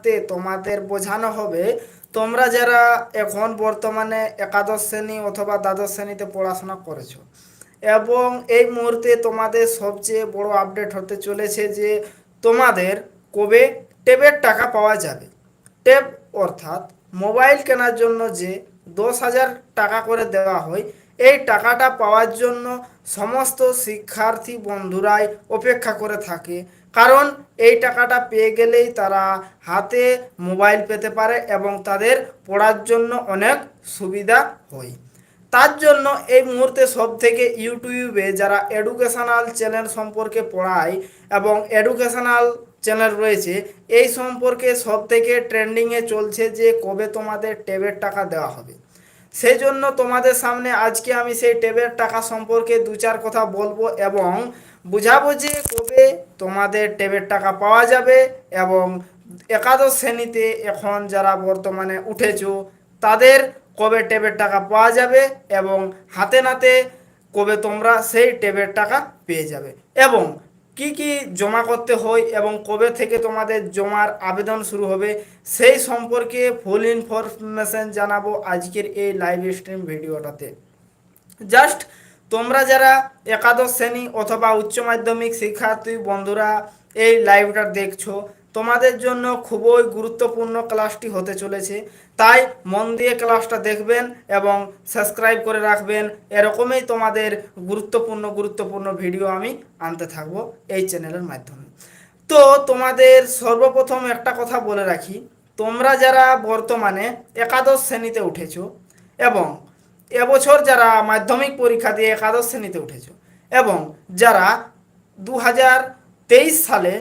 বোঝাতে তোমাদের বোঝানো হবে, তোমরা যারা এখন বর্তমানে একাদশ শ্রেণি অথবা দ্বাদশ শ্রেণীতে পড়াশোনা করেছ। এবং এই মুহূর্তে তোমাদের সবচেয়ে বড় আপডেট হতে চলেছে যে, তোমাদের কবে টেবের টাকা পাওয়া যাবে। টেব অর্থাৎ মোবাইল কেনার জন্য যে দশ হাজার টাকা করে দেওয়া হয় এই টাকাটা পাওয়ার জন্য সমস্ত শিক্ষার্থী বন্ধুরাই অপেক্ষা করে থাকে। কারণ এই টাকাটা পেয়ে গেলেই তারা হাতে মোবাইল পেতে পারে এবং তাদের পড়ার জন্য অনেক সুবিধা হয়। তার জন্য এই মুহূর্তে সব থেকে ইউটিউবে যারা এডুকেশনাল চ্যানেল সম্পর্কে পড়ায় এবং এডুকেশনাল চ্যানেল রয়েছে, এই সম্পর্কে সব থেকে ট্রেন্ডিংয়ে চলছে যে কবে তোমাদের ট্যাবের টাকা দেওয়া হবে। সেই জন্য তোমাদের সামনে আজকে আমি সেই ট্যাবের টাকা সম্পর্কে দু চার কথা বলব এবং বুঝাবো যে কবে তোমাদের ট্যাবের টাকা পাওয়া যাবে এবং একাদশ শ্রেণীতে এখন যারা বর্তমানে উঠেছ, তাদের কবে ট্যাবের টাকা পাওয়া যাবে এবং হাতে নাতে কবে তোমরা সেই ট্যাবের টাকা পেয়ে যাবে। এবং কি কি জমা করতে হয় এবং কবে থেকে তোমাদের জমার আবেদন শুরু হবে, সেই সম্পর্কে ফুল ইনফরমেশন জানাব আজকের এই লাইভ স্ট্রিম ভিডিওটাতে। জাস্ট তোমরা যারা একাদশ শ্রেণি অথবা উচ্চ মাধ্যমিক শিক্ষার্থী বন্ধুরা এই লাইভটা দেখছ তোমাদের জন্য খুবই গুরুত্বপূর্ণ ক্লাসটি হতে চলেছে। তাই মন দিয়ে ক্লাসটা দেখবেন এবং সাবস্ক্রাইব করে রাখবেন। এরকমই তোমাদের গুরুত্বপূর্ণ গুরুত্বপূর্ণ ভিডিও আমি আনতে থাকব এই চ্যানেলের মাধ্যমে। তো তোমাদের সর্বপ্রথম একটা কথা বলে রাখি। তোমরা যারা বর্তমানে একাদশ শ্রেণীতে উঠেছো এবং এবছর যারা মাধ্যমিক পরীক্ষা দিয়ে একাদশ শ্রেণীতে উঠেছো এবং যারা দু হাজার তেইশ সালে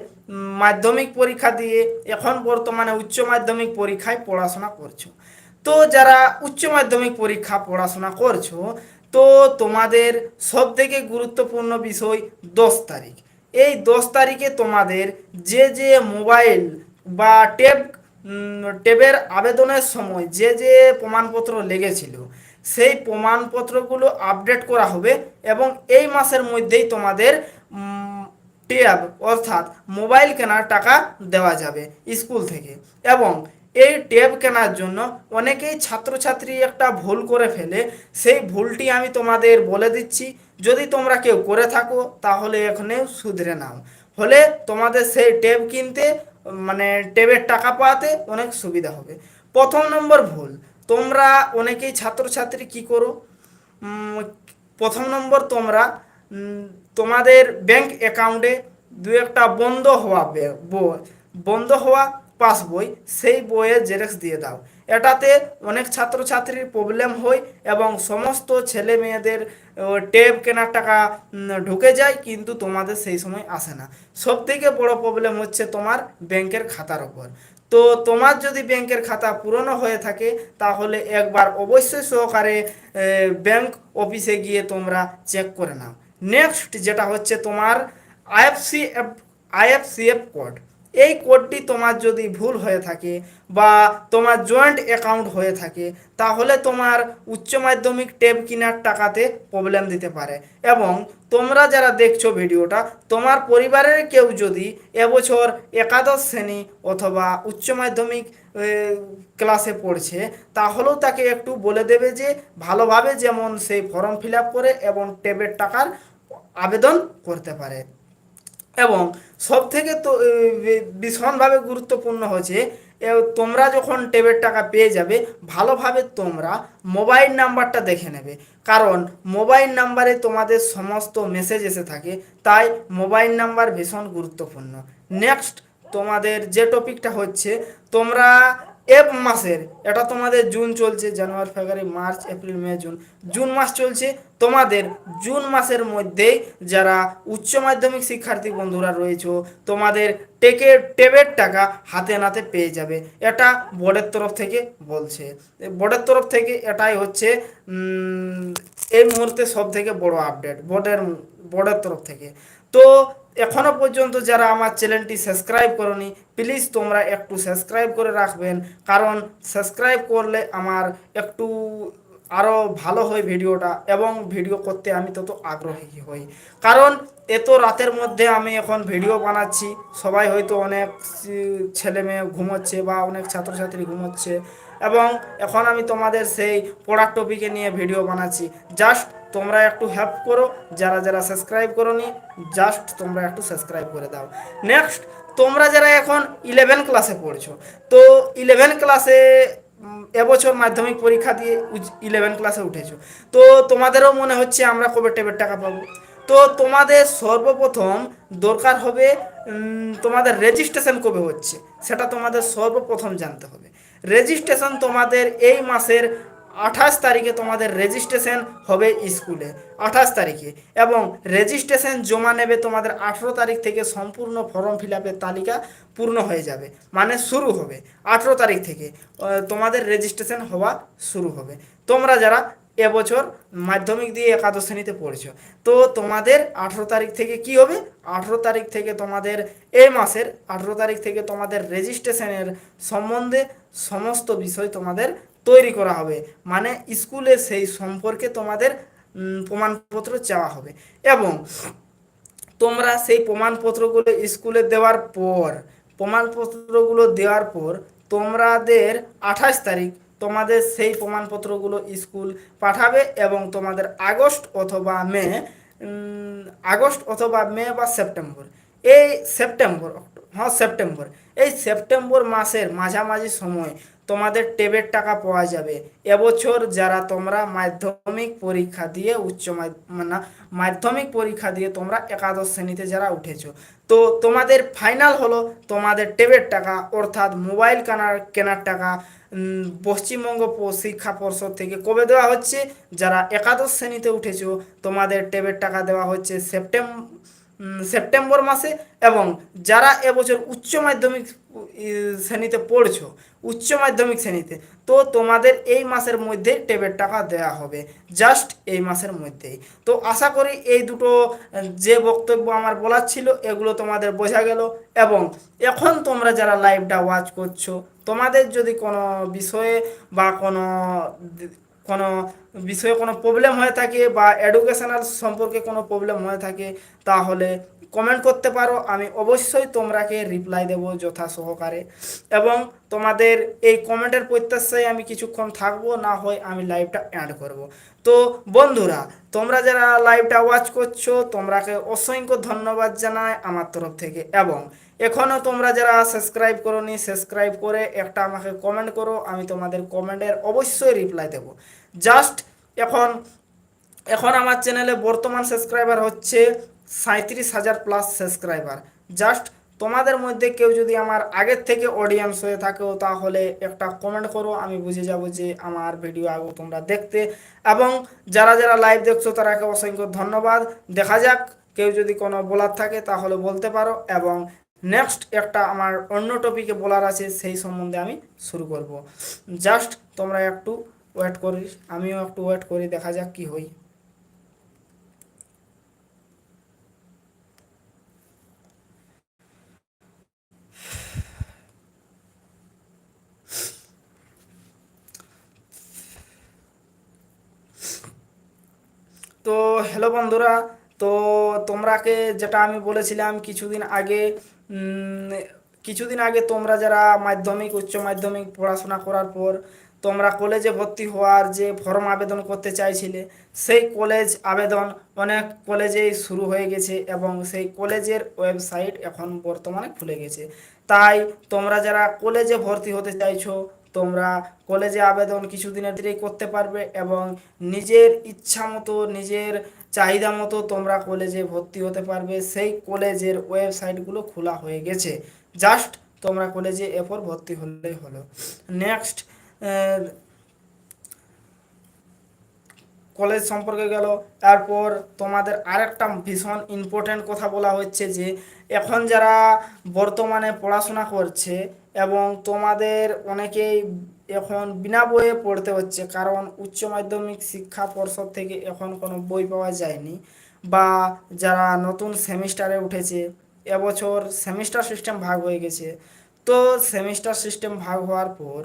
মাধ্যমিক পরীক্ষা দিয়ে এখন বর্তমানে উচ্চ মাধ্যমিক পরীক্ষায় পড়াশোনা করছ। তো যারা উচ্চ মাধ্যমিক পরীক্ষা পড়াশোনা করছ, তো তোমাদের সব থেকে গুরুত্বপূর্ণ বিষয় দশ তারিখ। এই দশ তারিখে তোমাদের যে যে মোবাইল বা ট্যাব ট্যাবের আবেদনের সময় যে যে প্রমাণপত্র লেগেছিল, সেই প্রমাণপত্রগুলো আপডেট করা হবে এবং এই মাসের মধ্যেই তোমাদের ট্যাব অর্থাৎ মোবাইল কেনার টাকা দেওয়া যাবে স্কুল থেকে। এবং এই ট্যাব কেনার জন্য অনেকেই ছাত্রছাত্রী একটা ভুল করে ফেলে। সেই ভুলটি আমি তোমাদের বলে দিচ্ছি। যদি তোমরা কেউ করে থাকো, তাহলে এখানে শুধরে নাও। হলে তোমাদের সেই ট্যাব কিনতে মানে ট্যাবের টাকা পাওয়াতে অনেক সুবিধা হবে। প্রথম নম্বর ভুল, তোমরা অনেকেই ছাত্রছাত্রী কি করো? প্রথম নম্বর তোমরা তোমাদের ব্যাংক অ্যাকাউন্টে দু একটা বন্ধ হওয়া বই বন্ধ হওয়া পাস বই, সেই বইয়ের জেরক্স দিয়ে দাও। এটাতে অনেক ছাত্রছাত্রীর প্রবলেম হয় এবং সমস্ত ছেলে মেয়েদের টেপ কেনার টাকা ঢুকে যায়, কিন্তু তোমাদের সেই সময় আসে না। সব থেকে বড় প্রবলেম হচ্ছে তোমার ব্যাংকের খাতার ওপর তো তোমার যদি ব্যাংকের খাতা পুরনো হয়ে থাকে, তাহলে একবার অবশ্যই সহকারে ব্যাংক অফিসে গিয়ে তোমরা চেক করে নাও। নেক্সট যেটা হচ্ছে তোমার আইএফসি আইএফসিএফ কোড এই কোডটি তোমার যদি ভুল হয়ে থাকে বা তোমার জয়েন্ট অ্যাকাউন্ট হয়ে থাকে, তাহলে তোমার উচ্চ মাধ্যমিক ট্যাব কেনার টাকাতে প্রবলেম দিতে পারে। এবং তোমরা যারা দেখছ ভিডিওটা, তোমার পরিবারের কেউ যদি এবছর একাদশ শ্রেণি অথবা উচ্চ মাধ্যমিক ক্লাসে পড়ছে, তাহলেও তাকে একটু বলে দেবে যে, ভালোভাবে যেমন সেই ফর্ম ফিল করে এবং ট্যাবের টাকার আবেদন করতে পারে। এবং সব থেকে তো ভীষণভাবে গুরুত্বপূর্ণ হচ্ছে তোমরা যখন টেবের টাকা পেয়ে যাবে, ভালোভাবে তোমরা মোবাইল নাম্বারটা দেখে নেবে। কারণ মোবাইল নাম্বারে তোমাদের সমস্ত মেসেজ এসে থাকে, তাই মোবাইল নাম্বার ভীষণ গুরুত্বপূর্ণ। নেক্সট, তোমাদের যে টপিকটা হচ্ছে, তোমরা এপ মাসের, এটা তোমাদের জুন চলছে, January, February, March, April, May, June. June মাস চলছে, তোমাদের জুন মাসের মধ্যেই যারা উচ্চ মাধ্যমিক শিক্ষার্থী বন্ধুরা রয়েছে, তোমাদের টেকে, টেবের টাকা হাতে নাতে পেয়ে যাবে। এটা বোর্ডের তরফ থেকে বলছে। বোর্ডের তরফ থেকে এটাই হচ্ছে এই মুহূর্তে সব থেকে বড় আপডেট বোর্ডের বোর্ডের তরফ থেকে। তো এখনও পর্যন্ত যারা আমার চ্যানেলটি সাবস্ক্রাইব করনি প্লিজ তোমরা একটু সাবস্ক্রাইব করে রাখবেন। কারণ সাবস্ক্রাইব করলে আমার একটু আরও ভালো হয় ভিডিওটা এবং ভিডিও করতে আমি তত আগ্রহী হই। কারণ এত রাতের মধ্যে আমি এখন ভিডিও বানাচ্ছি, সবাই হয়তো অনেক ছেলে মেয়ে ঘুমোচ্ছে বা অনেক ছাত্রছাত্রী ঘুমোচ্ছে এবং এখন আমি তোমাদের সেই পড়ার টপিকে নিয়ে ভিডিও বানাচ্ছি। জাস্ট তোমরা একটু হেল্প করো, যারা যারা সাবস্ক্রাইব করোনি জাস্ট তোমরা একটু সাবস্ক্রাইব করে দাও। নেক্সট তোমরা যারা এখন ইলেভেন ক্লাসে পড়ছো, তো ইলেভেন ক্লাসে এবছর মাধ্যমিক পরীক্ষা দিয়ে ইলেভেন ক্লাসে উঠেছো। তো তোমাদেরও মনে হচ্ছে আমরা কবে টেবের টাকা পাবো। তো তোমাদের সর্বপ্রথম দরকার হবে তোমাদের রেজিস্ট্রেশন কবে হচ্ছে, সেটা তোমাদের সর্বপ্রথম জানতে হবে। রেজিস্ট্রেশন তোমাদের এই মাসের আঠাশ তারিখে তোমাদের রেজিস্ট্রেশন হবে স্কুলে, আঠাশ তারিখে। এবং রেজিস্ট্রেশন জমা নেবে তোমাদের আঠেরো তারিখ থেকে সম্পূর্ণ ফর্ম ফিল আপের তালিকা পূর্ণ হয়ে যাবে মানে শুরু হবে আঠেরো তারিখ থেকে। তোমাদের রেজিস্ট্রেশন হওয়া শুরু হবে। তোমরা যারা এবছর মাধ্যমিক দিয়ে একাদশ শ্রেণীতে পড়ছো, তো তোমাদের আঠেরো তারিখ থেকে কি হবে? আঠেরো তারিখ থেকে তোমাদের এই মাসের আঠেরো তারিখ থেকে তোমাদের রেজিস্ট্রেশনের সম্বন্ধে সমস্ত বিষয় তোমাদের তৈরি করা হবে। মানে স্কুলে সেই সম্পর্কে তোমাদের প্রমাণপত্র চাওয়া হবে। এবং তোমরা সেই প্রমাণপত্রগুলো স্কুলে দেওয়ার পর, প্রমাণপত্রগুলো দেওয়ার পর তোমাদের আঠাশ তারিখ তোমাদের সেই প্রমাণপত্রগুলো স্কুল পাঠাবে এবং তোমাদের আগস্ট অথবা মে আগস্ট অথবা মে বা সেপ্টেম্বর। এই সেপ্টেম্বর হ্যাঁ সেপ্টেম্বর। এই সেপ্টেম্বর মাসের মাঝামাঝি সময় তোমাদের টেবের টাকা পাওয়া যাবে। এবছর যারা তোমরা মাধ্যমিক পরীক্ষা দিয়ে, উচ্চ মাধ্য- না, মাধ্যমিক পরীক্ষা দিয়ে তোমরা একাদশ শ্রেণীতে যারা উঠেছো। তো তোমাদের ফাইনাল হলো তোমাদের টেবের টাকা, অর্থাৎ মোবাইল কেনার কেনার টাকা। পশ্চিমবঙ্গ শিক্ষা পর্ষদ থেকে কবে দেওয়া হচ্ছে? যারা একাদশ শ্রেণীতে উঠেছো, তোমাদের টেবের টাকা দেওয়া হচ্ছে সেপ্টেম্বর সেপ্টেম্বর মাসে এবং যারা এবছর উচ্চ মাধ্যমিক শ্রেণীতে পড়ছো, উচ্চ মাধ্যমিক শ্রেণীতে, তো তোমাদের এই মাসের মধ্যে টেবের টাকা দেওয়া হবে, জাস্ট এই মাসের মধ্যেই। তো আশা করি এই দুটো, যে বক্তব্য আমার বলার ছিল, এগুলো তোমাদের বোঝা গেল এবং এখন তোমরা যারা লাইভটা ওয়াচ করছ, তোমাদের যদি কোনো বিষয়ে বা কোনো কোনো বিষয়ে কোনো প্রবলেম হয়ে থাকে বা এডুকেশনাল সম্পর্কে কোনো প্রবলেম হয়ে থাকে, তাহলে কমেন্ট করতে পারো। আমি অবশ্যই তোমরাকে রিপ্লাই দেব যথা সহকারে। এবং তোমাদের এই কমেন্টের প্রত্যাশায় আমি কিছুক্ষণ থাকব, না হয় আমি লাইভটা অ্যাড করব। তো বন্ধুরা, তোমরা যারা লাইভটা ওয়াচ করছ, তোমরাকে অসংখ্য ধন্যবাদ জানাই আমার তরফ থেকে। এবং এখনও তোমরা যারা সাবস্ক্রাইব করোনি সাবস্ক্রাইব করে একটা আমাকে কমেন্ট করো, আমি তোমাদের কমেন্টের অবশ্যই রিপ্লাই দেব। জাস্ট এখন এখন আমার চ্যানেলে বর্তমান সাবস্ক্রাইবার হচ্ছে সাঁত্রিশ হাজার প্লাস সাবস্ক্রাইবার জাস্ট তোমাদের মধ্যে কেউ যদি আমার আগের থেকে অডিয়েন্স হয়ে থাকো, তাহলে একটা কমেন্ট করো, আমি বুঝে যাব যে আমার ভিডিও আগে তোমরা দেখতে। এবং যারা যারা লাইভ দেখছ, তারাকে অসংখ্য ধন্যবাদ। দেখা যাক, কেউ যদি কোনো বলার থাকে, তাহলে বলতে পারো। এবং নেক্সট একটা আমার অন্য টপিকে বলার আছে, সেই সম্বন্ধে আমি শুরু করব। জাস্ট তোমরা একটু ওয়েট করিস আমিও একটু ওয়েট করি, দেখা যাক কি হই তো হ্যালো বন্ধুরা, তো তোমরাকে যেটা আমি বলেছিলাম, কিছুদিন আগে কিছুদিন আগে তোমরা যারা মাধ্যমিক, উচ্চ মাধ্যমিক পড়াশোনা করার পর তোমরা কলেজে ভর্তি হওয়ার যে ফর্ম আবেদন করতে চাইছিলে, সেই কলেজ আবেদন অনেক কলেজেই শুরু হয়ে গেছে এবং সেই কলেজের ওয়েবসাইট এখন বর্তমানে খুলে গেছে। তাই তোমরা যারা কলেজে ভর্তি হতে চাইছো তোমরা কলেজে আবেদন কিছুদিনের দিনেই করতে পারবে এবং নিজের ইচ্ছা মতো, নিজের চাহিদা মতো তোমরা কলেজে ভর্তি হতে পারবে। সেই কলেজের ওয়েবসাইটগুলো খোলা হয়ে গেছে। জাস্ট তোমরা কলেজে এরপর ভর্তি হলেই হলো। নেক্সট কলেজ সম্পর্কে গেল। তারপর তোমাদের আরেকটা ভীষণ ইম্পর্ট্যান্ট কথা বলা হচ্ছে যে, এখন যারা বর্তমানে পড়াশোনা করছে এবং তোমাদের অনেকেই এখন বিনা বইয়ে পড়তে হচ্ছে, কারণ উচ্চ মাধ্যমিক শিক্ষা পর্ষদ থেকে এখন কোনো বই পাওয়া যায়নি বা যারা নতুন সেমিস্টারে উঠেছে, এবছর সেমিস্টার সিস্টেম ভাগ হয়ে গেছে। তো সেমিস্টার সিস্টেম ভাগ হওয়ার পর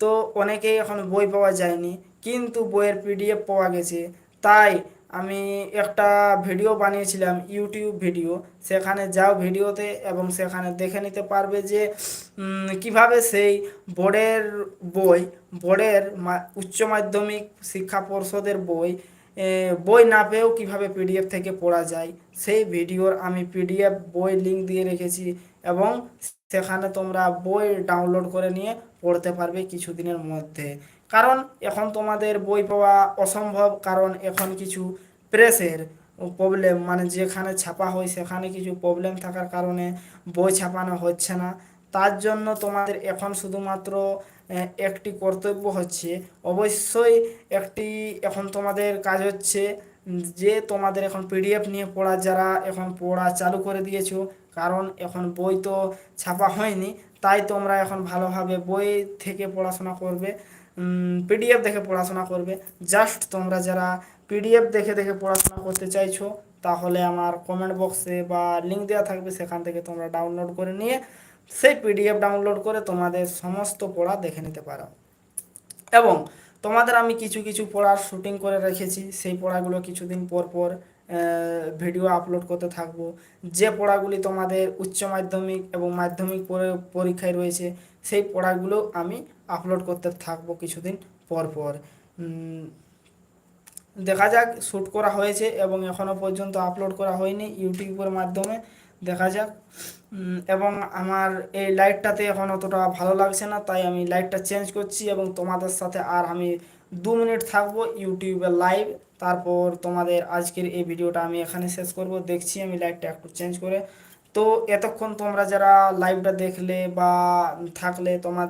তো অনেকেই এখন বই পাওয়া যায়নি, কিন্তু বইয়ের পিডিএফ পাওয়া গেছে। তাই আমি একটা ভিডিও বানিয়েছিলাম, ইউটিউব ভিডিও। সেখানে যাও ভিডিওতে এবং সেখানে দেখে নিতে পারবে যে কীভাবে সেই বোর্ডের বই, বোর্ডের উচ্চ মাধ্যমিক শিক্ষা পর্ষদের বই বই না পেয়েও কীভাবে পিডিএফ থেকে পড়া যায়, সেই ভিডিওর আমি পিডিএফ বই লিঙ্ক দিয়ে রেখেছি এবং সেখানে তোমরা বই ডাউনলোড করে নিয়ে পড়তে পারবে কিছুদিনের মধ্যে। কারণ এখন তোমাদের বই পাওয়া অসম্ভব, কারণ এখন কিছু প্রেসের প্রবলেম মানে যেখানে ছাপা হয় সেখানে কিছু প্রবলেম থাকার কারণে বই ছাপানো হচ্ছে না। তার জন্য তোমাদের এখন শুধুমাত্র একটি কর্তব্য হচ্ছে, অবশ্যই একটি এখন তোমাদের কাজ হচ্ছে যে তোমাদের এখন পিডিএফ নিয়ে পড়া, যারা এখন পড়া চালু করে দিয়েছ, কারণ এখন বই তো ছাপা হয়নি, তাই তোমরা এখন ভালোভাবে বই থেকে পড়াশোনা করবে। পিডিএফ দেখে পড়াশোনা করবে। জাস্ট তোমরা যারা পিডিএফ দেখে দেখে পড়াশোনা করতে চাইছো, তাহলে আমার কমেন্ট বক্সে বা লিঙ্ক দেওয়া থাকবে, সেখান থেকে তোমরা ডাউনলোড করে নিয়ে সেই পিডিএফ ডাউনলোড করে তোমাদের সমস্ত পড়া দেখে নিতে পারো। এবং তোমাদের আমি কিছু কিছু পড়ার শুটিং করে রেখেছি, সেই পড়াগুলো কিছুদিন পর পর ভিডিও আপলোড করতে থাকব। যে পড়াগুলি তোমাদের উচ্চ মাধ্যমিক এবং মাধ্যমিক পরীক্ষায় রয়েছে সেই পড়াগুলো আমি আপলোড করতে থাকব কিছুদিন পর পর। দেখা যাক শ্যুট করা হয়েছে এবং এখনও পর্যন্ত আপলোড করা হয়নি ইউটিউবের মাধ্যমে, দেখা যাক। এবং আমার এই লাইটটাতে এখন অতটা ভালো লাগছে না, তাই আমি লাইটটা চেঞ্জ করছি এবং তোমাদের সাথে আর আমি দু মিনিট থাকব ইউটিউবে লাইভ তারপর তোমাদের আজকের এই ভিডিওটা আমি এখানে শেষ করব। দেখছি আমি লাইটটা একটু চেঞ্জ করে তো এতক্ষণ তোমরা যারা লাইভটা দেখলে বা থাকলে তোমাদের